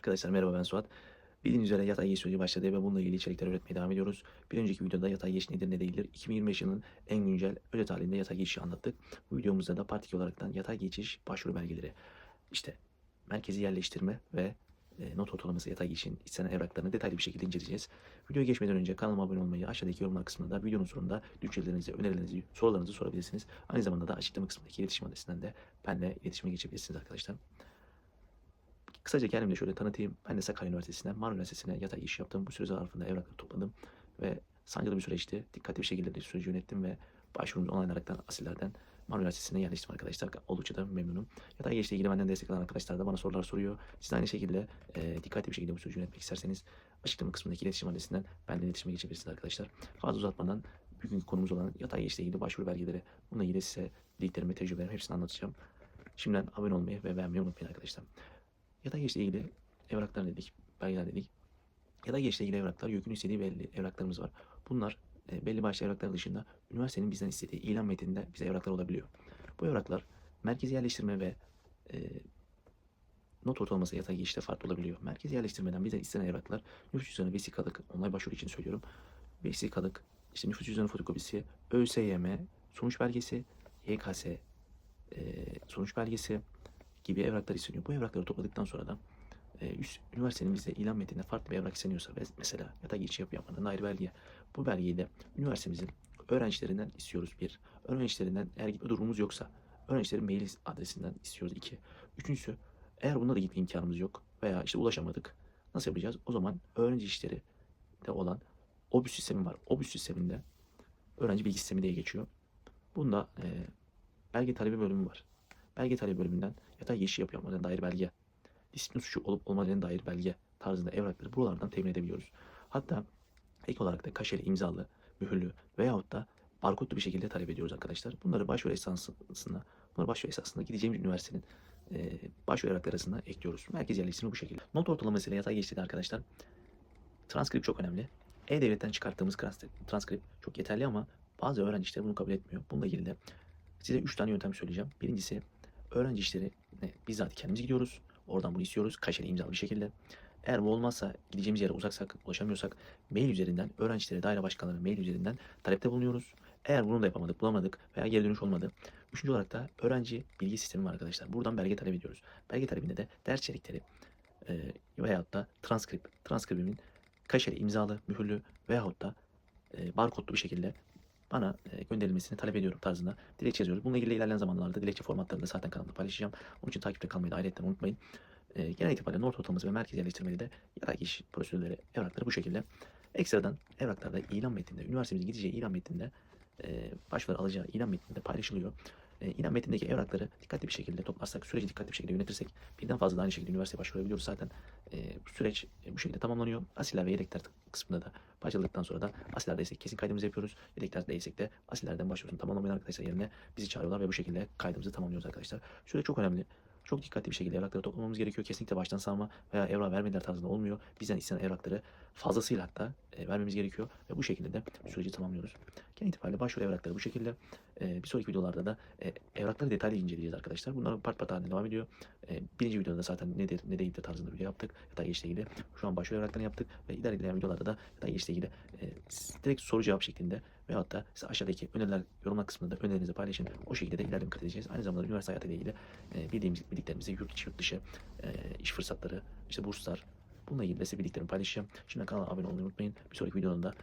Arkadaşlar merhaba ben Suat. Bildiğiniz üzere yatay geç süreci başladı ve bununla ilgili içerikler üretmeye devam ediyoruz. Bir önceki videoda yatay geç nedir ne değildir 2025 yılının en güncel özet halinde yatay geçişi anlattık. Bu videomuzda da partik olaraktan yatay geçiş başvuru belgeleri, işte merkezi yerleştirme ve e, not ortalaması yatay geçişin istenen evraklarını detaylı bir şekilde inceleyeceğiz. Videoya geçmeden önce kanalıma abone olmayı, aşağıdaki yorumlar kısmında videonun sonunda düşüncelerinizi, önerilerinizi, sorularınızı sorabilirsiniz. Aynı zamanda da açıklama kısmındaki iletişim adresinden de benimle iletişime geçebilirsiniz arkadaşlar. Kısaca kendimi de şöyle tanıtayım. Ben de Sakarya Üniversitesi'nden Marmara Üniversitesi'ne yatay iş yaptım. Bu süre zarfında evrakları topladım ve sancılı bir süreçti. Dikkatli bir şekilde de süreci yönettim ve başvurumuzu onaylayaraktan asillerden Marmara Üniversitesi'ne yerleştim arkadaşlar. Oldukça da memnunum. Yatay geçle ilgili benden destek alan arkadaşlar da bana sorular soruyor. Siz aynı şekilde e, dikkatli bir şekilde bu süreci yönetmek isterseniz açıklama kısmındaki iletişim adresinden benimle iletişime geçebilirsiniz arkadaşlar. Fazla uzatmadan bugünkü konumuz olan yatay geçle ilgili başvuru belgeleri. Bununla ilgili size bildiklerimi, tecrübelerimi hepsini anlatacağım. Şimdiden abone olmayı ve beğenmeyi unutmayın arkadaşlar. Yatay geçle ilgili evraklar dedik, belgeler dedik. Yatay geçle ilgili evraklar, YÖK'ün istediği belli evraklarımız var. Bunlar e, belli başlı evraklar dışında üniversitenin bizden istediği ilan metninde bize evraklar olabiliyor. Bu evraklar merkezi yerleştirme ve e, not ortalaması yatay geçişte farklı olabiliyor. Merkezi yerleştirmeden bize istenen evraklar nüfus cüzdanı vesikalık, onay başvuru için söylüyorum. Vesikalık, işte nüfus cüzdanı fotokopisi, ÖSYM, sonuç belgesi, YKS e, sonuç belgesi gibi evraklar isteniyor. Bu evrakları topladıktan sonra da e, üst üniversitenin bize ilan metninde farklı bir evrak isteniyorsa mesela yatay geçiş yapı yapmadan ayrı belge. Bu belgeyi de üniversitemizin öğrencilerinden istiyoruz bir. Öğrencilerinden eğer gitme durumumuz yoksa öğrencilerin mail adresinden istiyoruz iki. Üçüncüsü eğer bunda da gitme imkanımız yok veya işte ulaşamadık. Nasıl yapacağız? O zaman öğrenci işleri de olan OBÜS sistemi var. OBÜS sisteminde öğrenci bilgi sistemi diye geçiyor. Bunda e, belge talebi bölümü var. Belge talebi bölümünden yatay geçiş yapı yapmadığına dair belge, disiplin suçu olup olmadığına dair belge tarzında evrakları buralardan temin edebiliyoruz. Hatta ek olarak da kaşeli, imzalı, mühürlü veyahut da barkodlu bir şekilde talep ediyoruz arkadaşlar. Bunları başvuru esasında, bunları başvuru esasında gideceğimiz üniversitenin e, başvuru evrakları arasında ekliyoruz. Merkez yerleştirme bu şekilde. Not ortalamasıyla yatay geçtiğinde arkadaşlar transkript çok önemli. E-Devlet'ten çıkarttığımız transkript çok yeterli ama bazı öğrenci işleri bunu kabul etmiyor. Bununla ilgili de size 3 tane yöntem söyleyeceğim. Birincisi öğrenci işleri bizzat kendimiz gidiyoruz. Oradan bunu istiyoruz. Kaşeli imzalı bir şekilde. Eğer bu olmazsa gideceğimiz yere uzaksak, ulaşamıyorsak mail üzerinden öğrenci işleri daire başkanları mail üzerinden talepte bulunuyoruz. Eğer bunu da yapamadık, bulamadık veya geri dönüş olmadı. Üçüncü olarak da öğrenci bilgi sistemi var arkadaşlar. Buradan belge talep ediyoruz. Belge talebinde de ders içerikleri e, veyahut da transkript, transkribimin kaşeli, imzalı, mühürlü veyahut da e, barkodlu bir şekilde bana e, gönderilmesini talep ediyorum tarzında dilekçe yazıyoruz. Bununla ilgili ilerleyen zamanlarda dilekçe formatlarını da zaten kanalda paylaşacağım. Onun için takipte kalmayı da ayrıca unutmayın. E, genel itibariyle not ortalaması ve merkez yerleştirmeli de yatay geçiş prosedürleri, evrakları bu şekilde. Ekstradan evraklarda ilan metninde, üniversitemizin gideceği ilan metninde e, alacağı ilan metninde paylaşılıyor. E, ilan metnindeki evrakları dikkatli bir şekilde toplarsak, süreci dikkatli bir şekilde yönetirsek birden fazla da aynı şekilde üniversiteye başvurabiliyoruz zaten. E, süreç e, bu şekilde tamamlanıyor. Asiller ve yedekler kısmında da başladıktan sonra da asillerde ise kesin kaydımızı yapıyoruz. Yedekler değilsek de asillerden başvurusunu tamamlamayan arkadaşlar yerine bizi çağırıyorlar ve bu şekilde kaydımızı tamamlıyoruz arkadaşlar. Süreç çok önemli. Çok dikkatli bir şekilde evrakları toplamamız gerekiyor. Kesinlikle baştan sağma veya evrak vermediler tarzında olmuyor. Bizden istenen evrakları fazlasıyla hatta e, vermemiz gerekiyor ve bu şekilde de süreci tamamlıyoruz. Genel itibariyle başvuru evrakları bu şekilde. E, bir sonraki videolarda da e, evrakları detaylı inceleyeceğiz arkadaşlar. Bunlar part part halinde devam ediyor. E, birinci videoda zaten nedir ne değildir tarzında video yaptık. Yatay geçle ilgili. Şu an başvuru evraklarını yaptık ve ilerleyen videolarda da yatay geçle ilgili e, direkt soru cevap şeklinde veyahut da size aşağıdaki öneriler yorumlar kısmında da önerilerinizi paylaşın. O şekilde de ilerleme kat edeceğiz. Aynı zamanda üniversite hayatıyla ilgili e, bildiğimiz bildiklerimizi yurt içi yurt dışı e, iş fırsatları, işte burslar bununla ilgili de size bildiklerimi paylaşacağım. Şimdi kanala abone olmayı unutmayın. Bir sonraki videoda da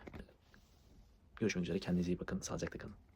görüşmek üzere. Kendinize iyi bakın. Sağlıcakla kalın.